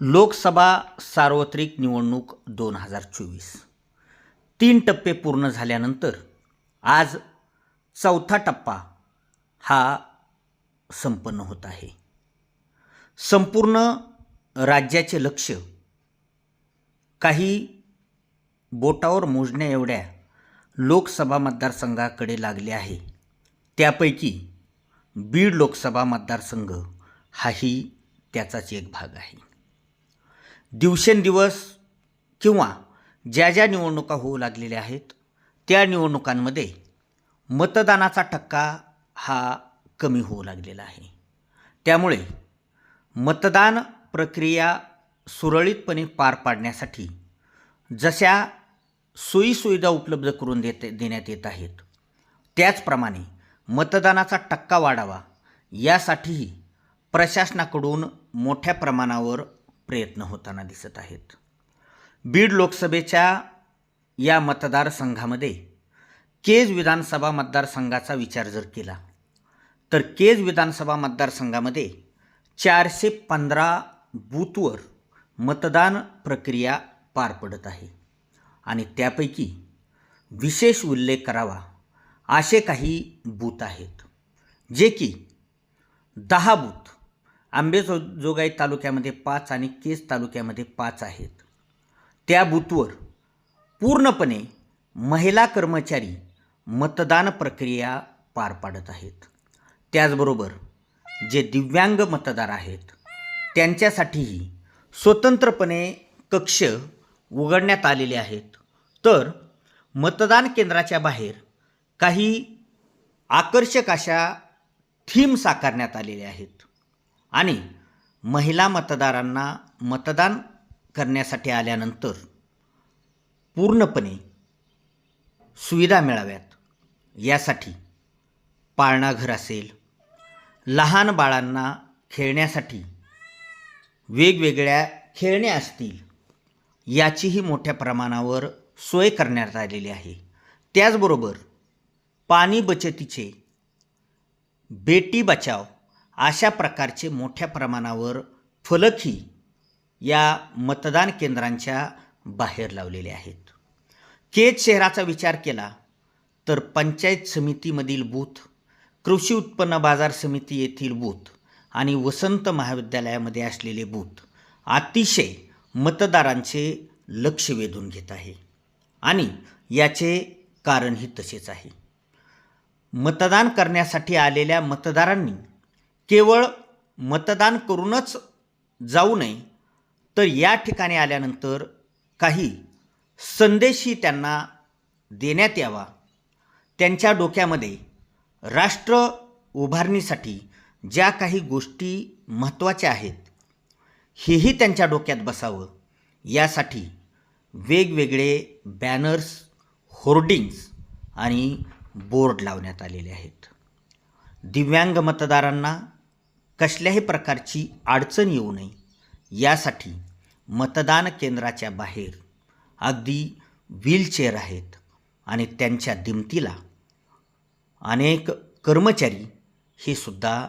लोकसभा सार्वत्रिक निवडणूक दोन हजार चोवीस. तीन टप्पे पूर्ण झाल्यानंतर आज चौथा टप्पा हा संपन्न होत आहे. संपूर्ण राज्याचे लक्ष काही बोटावर मोजण्या एवढ्या लोकसभा मतदारसंघाकडे लागले आहे. त्यापैकी बीड लोकसभा मतदारसंघ हाही त्याचाच एक भाग आहे. दिवसेंदिवस किंवा ज्या ज्या निवडणुका होऊ लागलेल्या आहेत त्या निवडणुकांमध्ये मतदानाचा टक्का हा कमी होऊ लागलेला आहे. त्यामुळे मतदान प्रक्रिया सुरळीतपणे पार पाडण्यासाठी जशा सोयीसुविधा उपलब्ध करून देत देण्यात येत आहेत त्याचप्रमाणे मतदानाचा टक्का वाढावा यासाठीही प्रशासनाकडून मोठ्या प्रमाणावर प्रयत्न होताना दिसत आहेत. बीड लोकसभेच्या या मतदारसंघामध्ये केज विधानसभा मतदारसंघाचा विचार जर केला तर केज विधानसभा मतदारसंघामध्ये चारशे पंधरा बूथवर मतदान प्रक्रिया पार पडत आहे आणि त्यापैकी विशेष उल्लेख करावा असे काही बूथ आहेत जे की दहा बूथ आंबेजो जोगाई तालुक्यामध्ये पाच आणि केस तालुक्यामध्ये पाच आहेत. त्या बूथवर पूर्णपणे महिला कर्मचारी मतदान प्रक्रिया पार पाडत आहेत. त्याचबरोबर जे दिव्यांग मतदार आहेत त्यांच्यासाठीही स्वतंत्रपणे कक्ष उघडण्यात आलेले आहेत. तर मतदान केंद्राच्या बाहेर काही आकर्षक अशा थीम साकारण्यात आलेल्या आहेत. आणि महिला मतदारांना मतदान करण्यासाठी आल्यानंतर पूर्णपणे सुविधा मिळाव्यात. यासाठी पाळणाघर असेल लहान बाळांना खेळण्यासाठी वेगवेगळ्या खेळण्या असतील याचीही मोठ्या प्रमाणावर सोय करण्यात आलेली आहे. त्याचबरोबर पाणी बचतीचे बेटी बचाव अशा प्रकारचे मोठ्या प्रमाणावर फलकही या मतदान केंद्रांच्या बाहेर लावलेले आहेत. केज शहराचा विचार केला तर पंचायत समितीमधील बूथ कृषी उत्पन्न बाजार समिती येथील बूथ आणि वसंत महाविद्यालयामध्ये असलेले बूथ अतिशय मतदारांचे लक्ष वेधून घेत आहे. आणि याचे कारणही तसेच आहे. मतदान करण्यासाठी आलेल्या मतदारांनी केवळ मतदान करूनच जाऊ नये तर या ठिकाणी आल्यानंतर काही संदेशही त्यांना देण्यात यावा. त्यांच्या डोक्यामध्ये राष्ट्र उभारणीसाठी ज्या काही गोष्टी महत्त्वाच्या आहेत हेही त्यांच्या डोक्यात बसावं. यासाठी वेगवेगळे बॅनर्स होर्डिंग्स आणि बोर्ड लावण्यात आलेले आहेत. दिव्यांग मतदारांना कसल्याही प्रकारची अडचण येऊ नये. यासाठी मतदान केंद्राच्या बाहेर अगदी व्हीलचेअर आहेत आणि त्यांच्या दिमतीला अनेक कर्मचारी हे सुद्धा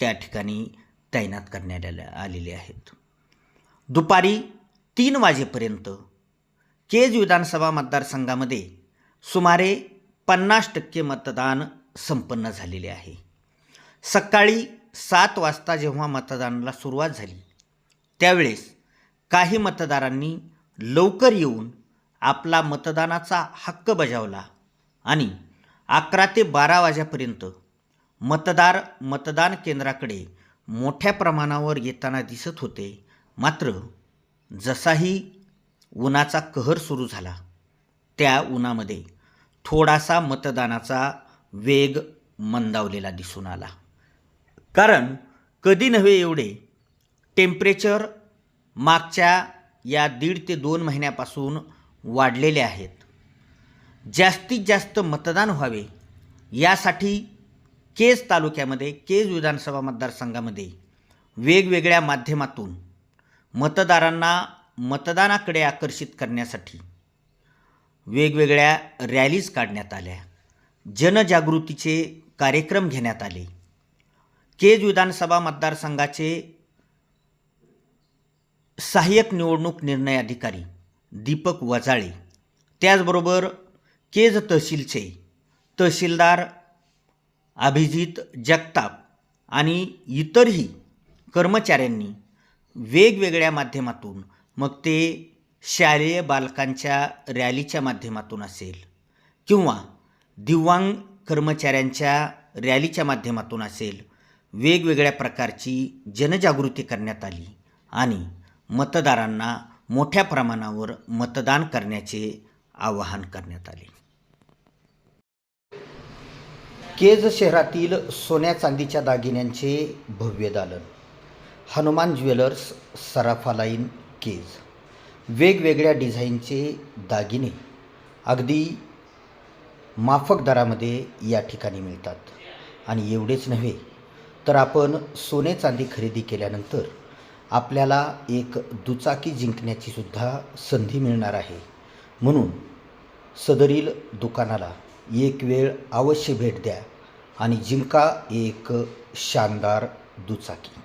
त्या ठिकाणी तैनात करण्यात आले- आलेले आहेत. दुपारी तीन वाजेपर्यंत केज विधानसभा मतदारसंघामध्ये सुमारे पन्नास टक्के मतदान संपन्न झालेले आहे. सकाळी सात वाजता जेव्हा मतदानाला सुरुवात झाली त्यावेळेस काही मतदारांनी लवकर येऊन आपला मतदानाचा हक्क बजावला आणि अकरा ते बारा वाजेपर्यंत मतदार मतदान केंद्राकडे मोठ्या प्रमाणावर येताना दिसत होते. मात्र जसाही उन्हाचा कहर सुरू झाला त्या उन्हामध्ये थोडासा मतदानाचा वेग मंदावलेला दिसून आला. कारण कधी नव्हे एवढे. टेम्परेचर मागच्या या दीड ते दोन महिन्यापासून वाढलेले आहेत. जास्तीत जास्त मतदान व्हावे यासाठी केज तालुक्यामध्ये केज विधानसभा मतदारसंघामध्ये वेगवेगळ्या माध्यमातून मतदारांना मतदानाकडे आकर्षित करण्यासाठी वेगवेगळ्या रॅलीज काढण्यात आल्या. जनजागृतीचे कार्यक्रम घेण्यात आले. केज विधानसभा मतदारसंघाचे सहाय्यक निवडणूक निर्णय अधिकारी दीपक वजाळे. त्याचबरोबर केज तहसीलचे तहसीलदार अभिजित जगताप आणि इतरही कर्मचाऱ्यांनी वेगवेगळ्या माध्यमातून मग ते शालेय बालकांच्या रॅलीच्या माध्यमातून असेल किंवा दिव्यांग कर्मचाऱ्यांच्या रॅलीच्या माध्यमातून असेल वेगवेगळ्या प्रकारची जनजागृती करण्यात आली आणि मतदारांना मोठ्या प्रमाणावर मतदान करण्याचे आवाहन करण्यात आले. केज शहरातील सोन्या चांदीच्या दागिन्यांचे भव्य दालन. हनुमान ज्वेलर्स सराफा लाईन केज. वेगवेगळ्या डिझाईनचे दागिने अगदी माफक दरामध्ये या ठिकाणी मिळतात. आणि एवढेच नव्हे तर आपण सोने चांदी खरेदी केल्यानंतर आपल्याला एक दुचाकी जिंकण्याची सुद्धा संधी मिळणार आहे. म्हणून सदरील दुकानाला एक वेळ अवश्य भेट द्या आणि जिंका एक शानदार दुचाकी.